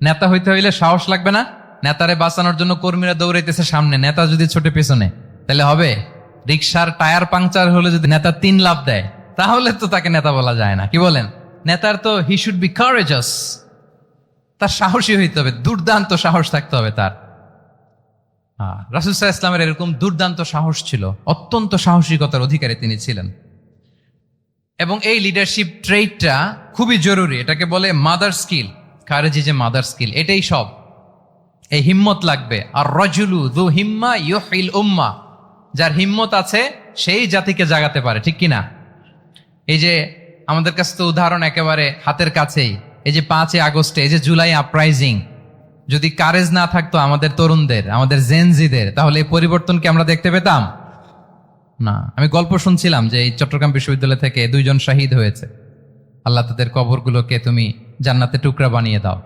নেতা হইতে হইলে সাহস লাগবে না? নেতারে বাঁচানোর জন্য কর্মীরা দৌড়াইতেছে সামনে, নেতা যদি ছোটে পেছনে, তাহলে হবে? রিক্সার টায়ার পাংচার হলে যদি নেতা তিন লাভ দেয়, তাহলে তো তাকে নেতা বলা যায় না। কি বলেন? নেতার তো হি শুড বি কারেজাস তার সাহসী হইতে হবে, দুর্দান্ত সাহস থাকতে হবে তার। রাসুসাহ ইসলামের এরকম দুর্দান্ত সাহস ছিল, অত্যন্ত সাহসিকতার অধিকারী তিনি ছিলেন। এবং এই লিডারশিপ ট্রেডটা খুবই জরুরি, এটাকে বলে মাদার স্কিল খারেজি যে মাদার স্কিল এটাই সব। এই হিম্মত লাগবে। আর রজুলু দু হিম্মা ইউহিল উম্মা। যার হিম্মত আছে, সেই জাতিকে জাগাতে পারে। ঠিক কিনা? এই যে আমাদের কাছে তো উদাহরণ একেবারে হাতের কাছেই। এই যে পাঁচই আগস্টে, এই যে জুলাই আপরাইজিং যদি কারেজ না থাকতো আমাদের তরুণদের, আমাদের জেনজিদের তাহলে এই পরিবর্তনকে আমরা দেখতে পেতাম? না। আমি গল্প শুনছিলাম যে এই চট্টগ্রাম বিশ্ববিদ্যালয় থেকে দুইজন শাহিদ হয়েছে। আল্লাহ তাদের কবরগুলোকে তুমি জান্নাতে টুকরা বানিয়ে দাও।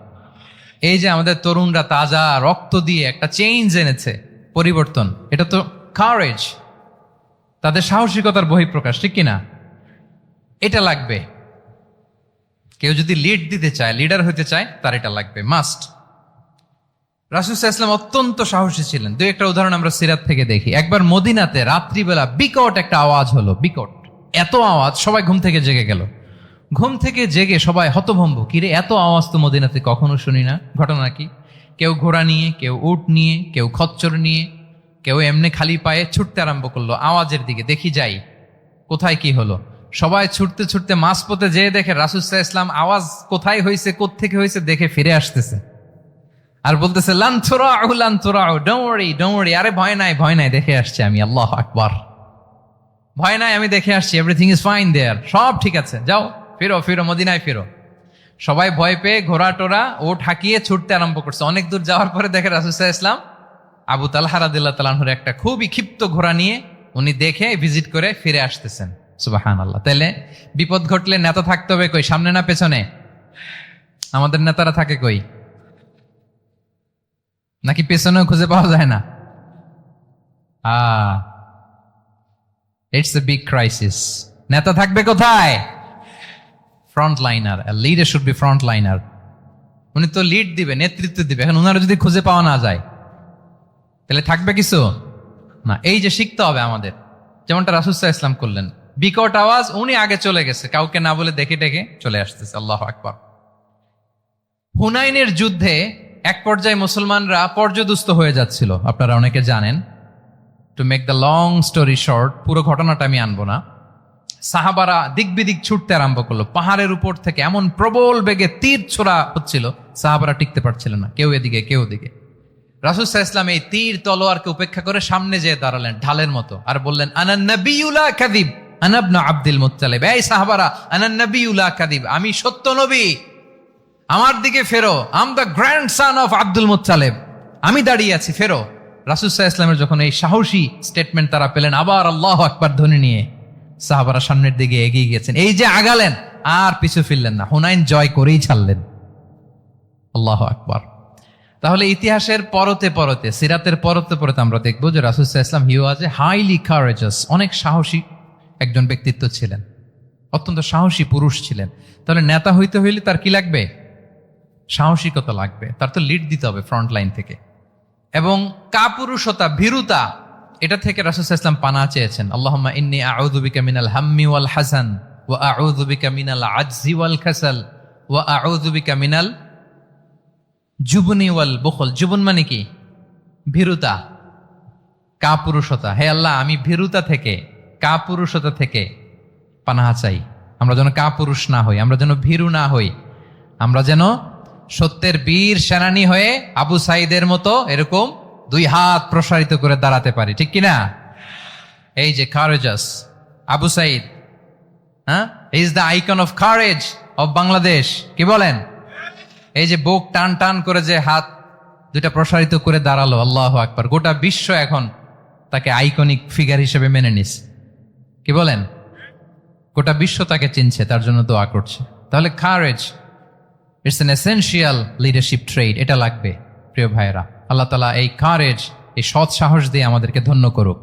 এই যে আমাদের তরুণরা তাজা রক্ত দিয়ে একটা চেঞ্জ এনেছে, পরিবর্তন, এটা তো কারেজ তাদের সাহসিকতার বহিঃপ্রকাশ, ঠিক কিনা? এটা লাগবে। কেউ যদি লিড দিতে চায় লিডার হতে চায়, তার এটা লাগবে মাস্ট রাসুসাহ ইসলাম অত্যন্ত সাহসী ছিলেন। দুই একটা উদাহরণ আমরা সিরাত থেকে দেখি। একবার মদিনাতে রাত্রিবেলা বিকট একটা আওয়াজ হলো, বিকট। এত আওয়াজ, সবাই ঘুম থেকে জেগে গেল। ঘুম থেকে জেগে সবাই হতভম্ব। কিরে এত আওয়াজ তো মদিনাতে কখনো শুনি না। ঘটনা কি? কেউ ঘোড়া নিয়ে, কেউ উট নিয়ে, কেউ খচ্চর নিয়ে, কেউ এমনি খালি পায়ে ছুটতে আরম্ভ করল। আওয়াজের দিকে দেখি যাই। কোথায় কি হলো? সবাই ছুটতে ছুটতে মাঝপথে যেয়ে দেখে রাসুসাহ ইসলাম আওয়াজ কোথায় হয়েছে কোত্থেকে হয়েছে দেখে ফিরে আসতেছে। আর বলতেছে আরে ভয় নাই ভয় নাই, দেখে আসছি আমি, আল্লাহ আকবার। ভয় নাই, আমি দেখে আসছি এভরিথিং ইজ ফাইন দেয়ার সব ঠিক আছে, যাও। ফিরো ফিরো, মদিনায় ফিরো। সবাই ভয় পেয়ে ঘোড়া টোরা ও ঠাকিয়ে ছুটতে আরম্ভ করছে। অনেক দূর যাওয়ার পরে দেখে রাসুসাহ ইসলাম আবু তালহা রাদিল্লাহ তালাহুর একটা খুবই ক্ষিপ্ত ঘোড়া নিয়ে উনি দেখে ভিজিট করে ফিরে আসতেছেন। সুবাহান আল্লাহ তাহলে বিপদ ঘটলে নেতা থাকতে হবে কই, সামনে না পেছনে? আমাদের নেতারা থাকে কই? নাকি পেছনেও খুঁজে পাওয়া যায় না? ইটস এ বিগ ক্রাইসিস নেতা থাকবে কোথায়? Front liner leader should be front liner উনি তো লিড দিবে, নেতৃত্ব দিবে। এখন ওনারা যদি খুঁজে পাওয়া না যায়, তাহলে থাকবে কিছু না, এই যে শিখতে হবে আমাদের। যেমনটা রাসুসাহ ইসলাম করলেন, বিকট আওয়াজ, উনি আগে চলে গেছে। কাউকে না বলে দেখে ডেকে চলে আসতেছে, আল্লাহ আকবর। হুনাইনের যুদ্ধে এক পর্যায়ে মুসলমানরা পর্যদুস্ত হয়ে যাচ্ছিল। আপনারা অনেকে জানেন। To make the long story short পুরো ঘটনাটা আমি আনব না। সাহাবারা দিক বিদিক ছুটতে আরম্ভ করল। পাহাড়ের উপর থেকে এমন প্রবল বেগে তীর ছোড়া হচ্ছিল, সাহাবারা টিকতে পারছিল না, কেউ এদিকে, কেউ ওদিকে। রাসুল ইসলাম এই তীর তলোয়ারকে উপেক্ষা করে সামনে যেয়ে দাঁড়ালেন, ঢালের মতো, আর বললেন আনান্নবিউলা কাদিব আনাবনা আব্দুল মুত্তালিব। এই সাহাবারা আনান্নবিউলা কাদিব আমি সত্য নবী, আমার দিকে ফেরো am the grandson of Abdul Muttalib, আমি দাঁড়িয়ে আছি, ফেরো। রাসুসাহ ইসলামের যখন এই সাহসী স্টেটমেন্ট তারা পেলেন, আবার আল্লাহ আকবার ধ্বনি নিয়ে। সাহাবারা সামনের দিকে এগিয়ে গেছেন। এই যে আগালেন, আর পিছু ফিরলেন না। হুনাইন জয় করেই ছাড়লেন। আল্লাহ আকবার। তাহলে ইতিহাসের পরতে পরতে, সিরাতের পরতে পরতে আমরা দেখব যে রাসুসাহ ইসলাম হিউ আজ হাইলি কারেজাস অনেক সাহসী একজন ব্যক্তিত্ব ছিলেন। অত্যন্ত সাহসী পুরুষ ছিলেন। তাহলে নেতা হইতে হইলে তার কি লাগবে? সাহসিকতা লাগবে। তার তো লিড দিতে হবে ফ্রন্ট লাইন থেকে। এবং কাপুরুষতা, ভীরুতা এটা থেকে রাসুল ইসলাম পানা চেয়েছেন। আল্লাহ ইন্নি আউদুবিকা মিনাল হাম্মি ওয়াল হাসান ও আউদুবিকা মিনাল আজজি ওয়াল খাসাল ও আউদুবিকা মিনাল জুবনি ওয়াল বখল। জুবন মানে কি? ভীরুতা, কাপুরুষতা। হে আল্লাহ, আমি ভীরুতা থেকে, কাপুরুষতা থেকে পানাহা চাই। আমরা যেন কাপুরুষ না হই, আমরা যেন ভীরু না হই। আমরা যেন সত্যের বীর সেনানী হয়ে আবু সাইদের মতো এরকম দুই হাত প্রসারিত করে দাঁড়াতে পারি, ঠিক কিনা? এই যে কারেজাস আবু সাইদ হ্যাঁ? Is the icon of courage of Bangladesh কি বলেন? এই যে বুক টান টান করে যে হাত দুইটা প্রসারিত করে দাঁড়াল, আল্লাহ আকবার, গোটা বিশ্ব এখন তাকে আইকনিক ফিগার হিসেবে মেনে নিস কি বলেন? গোটা বিশ্ব তাকে চিনছে, তার জন্য দোয়া করছে। তাহলে courage it's an essential leadership trait এটা লাগবে, প্রিয় ভাইয়েরা। আল্লাহ তালা এই কারেজ এই সৎ সাহস দিয়ে আমাদেরকে ধন্য করুক।